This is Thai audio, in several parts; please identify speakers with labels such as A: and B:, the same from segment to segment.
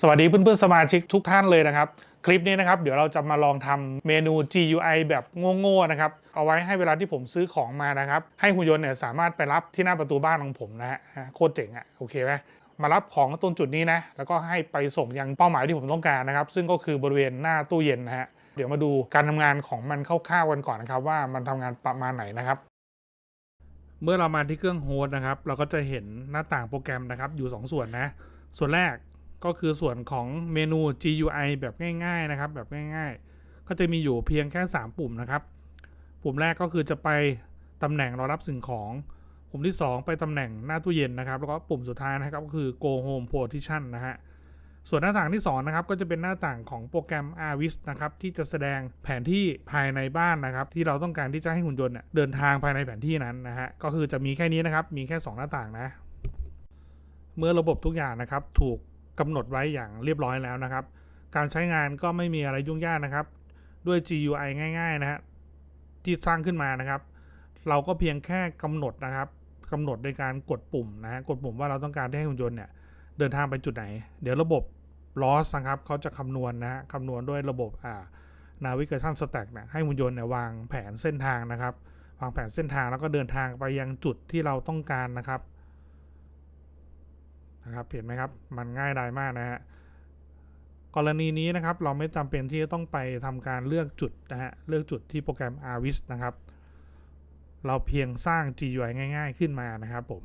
A: สวัสดีเพื่อนๆสมาชิกทุกท่านเลยนะครับ คลิปนี้นะครับ เดี๋ยวเราจะมาลองทำเมนู GUI แบบโง่ๆนะครับ เอาไว้ให้เวลาที่ผมซื้อของมานะครับ ให้หุ่นยนต์เนี่ยสามารถไปรับที่หน้าประตูบ้านของผมนะฮะโคตรเจ๋งอะ่ะโอเคไหมมารับของตรงจุดนี้นะ แล้วก็ให้ไปส่งยังเป้าหมายที่ผมต้องการนะครับ ซึ่งก็คือบริเวณหน้าตู้เย็นนะฮะเดี๋ยวมาดูการทำงานของมันคร่าวๆกันก่อนนะครับ ว่ามันทำงานประมาณไหนนะครับเมื่อเรามาที่เครื่องโฮสต์นะครับ เราก็จะเห็นหน้าต่างโปรแกรมนะครับอยู่ 2 ส่วนนะ ส่วนแรก ก็คือส่วนของเมนู GUI แบบง่ายๆนะครับ แบบง่ายๆ ก็จะมีอยู่เพียงแค่ 3 ปุ่มนะครับ ปุ่มแรกก็คือจะไปตำแหน่งรอรับสิ่งของ ปุ่มที่ 2 ไปตำแหน่งหน้าตู้เย็นนะครับ แล้วก็ปุ่มสุดท้ายนะครับก็คือ go home position นะฮะส่วนหน้าต่างที่2นะครับก็จะเป็นหน้าต่างของโปรแกรม Arvis นะครับที่จะแสดงแผนที่ภายในบ้านนะครับ ที่เราต้องการที่จะให้หุ่นยนต์เนี่ยเดินทางภายในแผนที่นั้นนะฮะก็คือจะมีแค่นี้นะครับมีแค่ 2 หน้าต่างนะ เมื่อระบบทุกอย่างนะครับถูก กำหนดไว้อย่างเรียบร้อยแล้วนะครับ การใช้งานก็ไม่มีอะไรยุ่งยากนะครับ ด้วย GUI ง่าย ๆ นะฮะที่สร้างขึ้นมานะครับ เราก็เพียงแค่กำหนดนะครับกำหนดในการกดปุ่มนะฮะกดปุ่มว่าเราต้องการให้หุ่นยนต์เนี่ยเดินทางไปจุดไหน เดี๋ยวระบบ loss นะครับเขาจะคำนวณนะฮะคำนวณด้วยระบบอ่า navigation stack เนี่ยให้หุ่นยนต์เนี่ยวางแผนเส้นทางนะครับ วางแผนเส้นทางแล้วก็เดินทางไปยังจุดที่เราต้องการนะครับ นะครับเห็นไหมครับมันง่ายดายมากนะฮะกรณีนี้นะครับเราไม่จำเป็นที่จะต้องไปทำการเลือกจุดนะฮะเลือกจุดที่โปรแกรม Arvis นะครับ เราเพียงสร้าง GUI ง่าย ๆ ขึ้นมานะครับผม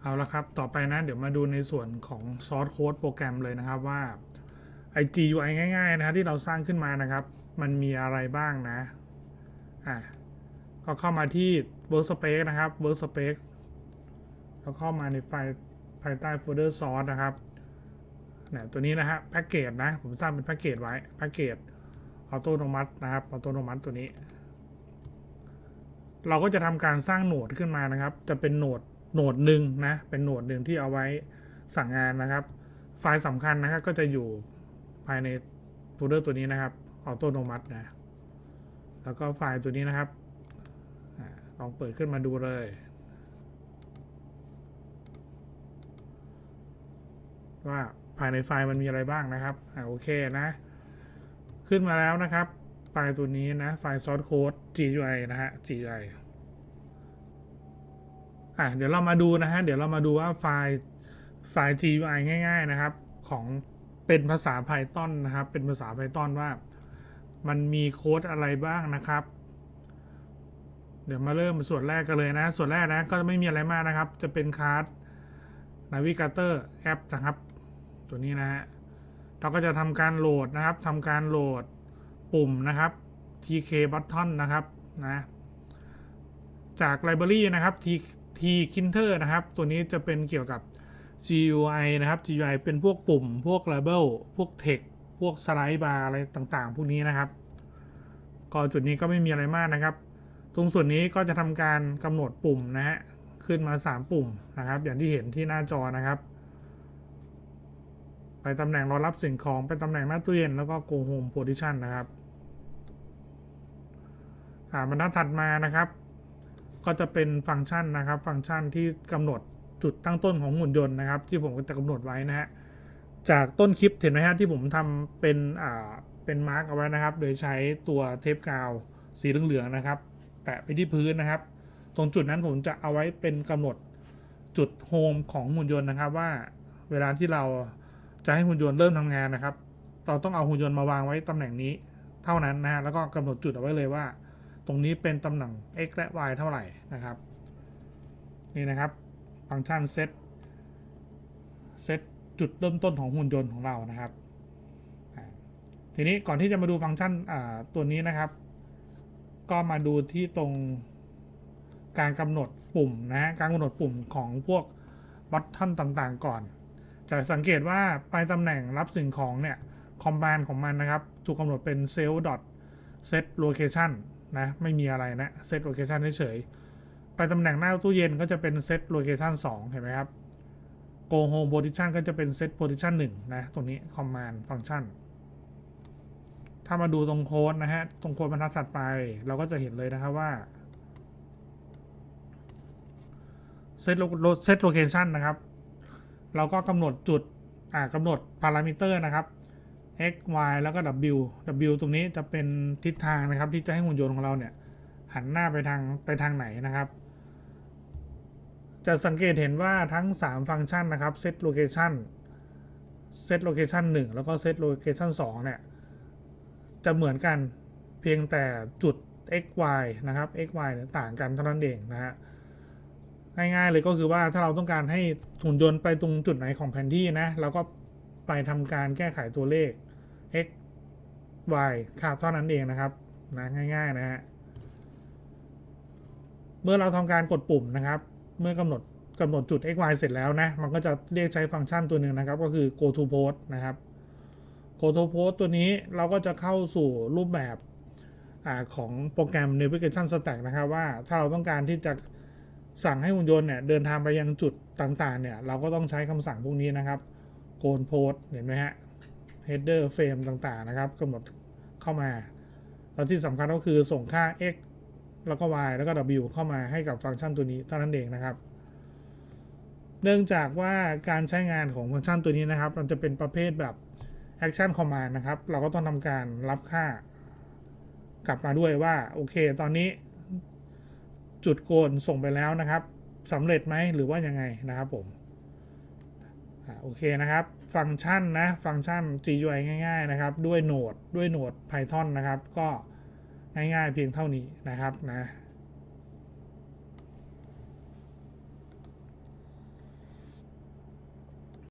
A: เอาละครับ ต่อไปนะเดี๋ยวมาดูในส่วนของซอสโค้ดโปรแกรมเลยนะครับว่าไอ GUI ง่ายๆนะที่เราสร้างขึ้นมานะครับ มันมีอะไรบ้างนะอะก็เข้ามาที่ Workspace นะครับ Workspace แล้วเข้ามาในไฟล์ภายใต้โฟลเดอร์ซอสนะครับเนี่ยตัวนี้นะฮะแพ็กเกจนะ ผมสร้างเป็นแพ็กเกจไว้แพ็กเกจออโตโนมัตินะครับออโตโนมัติตัวนี้ เราก็จะทำการสร้างโหนดขึ้นมานะครับ จะเป็นโหนด โหนดหนึ่งนะ เป็นโหนดหนึ่งที่เอาไว้สั่งงานนะครับ ไฟล์สำคัญนะครับก็จะอยู่ภายในโฟลเดอร์ตัวนี้นะครับออโตโนมัตินะ แล้วก็ไฟล์ตัวนี้นะครับลองเปิดขึ้นมาดูเลย ว่าภายในไฟล์มันมีอะไรบ้างนะครับอ่าโอเคนะ ขึ้นมาแล้วนะครับ ไฟล์ตัวนี้นะ ไฟล์ source code GUI นะฮะ GUI อะเดี๋ยวเรามาดูนะฮะ เดี๋ยวเรามาดูว่าไฟล์ไฟล์ GUI ง่าย ๆนะครับ ของเป็นภาษา Python นะครับ เป็นภาษา Python ว่า มันมีโค้ดอะไรบ้างนะครับ เดี๋ยวมาเริ่มส่วนแรกกันเลยนะ ส่วนแรกนะก็ไม่มีอะไรมากนะครับ จะเป็นคาร์ด Navigator App นะครับ ตัวนี้นะฮะเราก็จะทำการโหลดนะครับทำการโหลดปุ่มนะครับ tk button นะครับนะจากไลบรารีนะครับ t kinter นะครับ ตัวนี้จะเป็นเกี่ยวกับ GUI นะครับ GUI เป็นพวกปุ่ม พวก label พวก text พวก slide bar อะไรต่างๆ พวกนี้นะครับก็จุดนี้ก็ไม่มีอะไรมากนะครับ ตรงส่วนนี้ก็จะทำการกำหนดปุ่มนะฮะขึ้นมา 3 ปุ่มนะครับ อย่างที่เห็นที่หน้าจอนะครับ ไปตำแหน่งรอรับสิ่งของไปตำแหน่งหน้าตู้เย็นแล้วก็ go home position นะครับอ่าบรรทัดถัดมานะครับ ก็จะเป็นฟังก์ชันนะครับ ฟังก์ชันที่กำหนดจุดตั้งต้นของหุ่นยนต์นะครับ ที่ผมจะกำหนดไว้นะฮะจากต้นคลิปเห็นไหมฮะที่ผมทำเป็นอ่าเป็นมาร์กเอาไว้นะครับ โดยใช้ตัวเทปกาวสีเหลืองๆนะครับ แปะไปที่พื้นนะครับ ตรงจุดนั้นผมจะเอาไว้เป็นกำหนดจุดโฮมของหุ่นยนต์นะครับว่าเวลาที่เราจะให้หุ่นยนต์เริ่มทำงานนะครับ เราต้องเอาหุ่นยนต์มาวางไว้ตำแหน่งนี้เท่านั้นนะฮะแล้วก็กำหนดจุดเอาไว้เลยว่า ตรงนี้เป็นตำแหน่ง x และ y เท่าไหร่นะครับ นี่นะครับ ฟังก์ชันเซตเซตจุดเริ่มต้นของหุ่นยนต์ของเรานะครับ ทีนี้ก่อนที่จะมาดูฟังก์ชันตัวนี้นะครับ ก็มาดูที่ตรงการกำหนดปุ่มนะการกำหนดปุ่มของพวกบัตทอนต่างๆ ก่อน จะสังเกตว่าไปตำแหน่งรับสิ่งของเนี่ยคอมบานของมันนะครับ ถูกกำหนดเป็น cell dot set location นะ ไม่มีอะไรนะ set location เฉยๆไปตำแหน่งหน้าตู้เย็นก็จะเป็น set location 2เห็นไหมครับ go home position ก็จะเป็น set position 1 นะ ตรงนี้ command function ถ้ามาดูตรงโค้ดนะฮะ ตรงโค้ดบรรทัดถัดไป เราก็จะเห็นเลยนะครับว่า set lo- set location นะครับ เราก็กำหนดจุด อ่ากำหนดพารามิเตอร์นะครับ x y แล้วก็ w w ตรงนี้จะเป็นทิศทางนะครับ ที่จะให้หุ่นยนต์ของเราเนี่ย หันหน้าไปทางไปทางไหนนะครับ จะสังเกตเห็นว่าทั้ง 3 ฟังก์ชันนะครับ set location set location 1 แล้วก็ set location 2 เนี่ย จะเหมือนกันเพียงแต่จุด x y นะครับ x y เนี่ยต่างกันเท่านั้นเองนะฮะง่ายๆเลยก็คือว่าถ้าเราต้องการให้หุ่นยนต์ไปตรงจุดไหนของแผนที่นะเราก็ไปทำการแก้ไขตัวเลข x y ครับเท่านั้นเองนะครับนะง่ายๆนะฮะเมื่อเราทำการกดปุ่มนะครับ เมื่อกำหนดกำหนดจุด x y เสร็จแล้วนะ มันก็จะเรียกใช้ฟังก์ชันตัวหนึ่งนะครับ ก็คือ go to post นะครับ go to post ตัวนี้เราก็จะเข้าสู่รูปแบบอของโปรแกรม navigation stack นะครับ ว่าถ้าเราต้องการที่จะสั่งให้หุ่นยนต์เนี่ยเดินทางไปยังจุดต่างๆเนี่ย เราก็ต้องใช้คำสั่งพวกนี้นะครับ go post เห็นไหมฮะ header frame ต่างๆนะครับกำหนดเข้ามา แล้วที่สำคัญก็คือส่งค่า x แล้วก็ y แล้วก็ w เข้ามาให้กับฟังก์ชันตัวนี้เท่านั้นเองนะครับ เนื่องจากว่าการใช้งานของฟังก์ชันตัวนี้นะครับ มันจะเป็นประเภทแบบ action command นะครับ เราก็ต้องทำการรับค่ากลับมาด้วยว่า โอเค ตอนนี้จุดโกนส่งไปแล้วนะครับสำเร็จไหมหรือว่ายังไงนะครับผม โอเคนะครับ ฟังก์ชันนะ ฟังก์ชัน GUI ง่าย ๆ นะครับ ด้วยโหนด ด้วยโหนด Python นะครับ ก็ง่ายๆเพียงเท่านี้นะครับนะ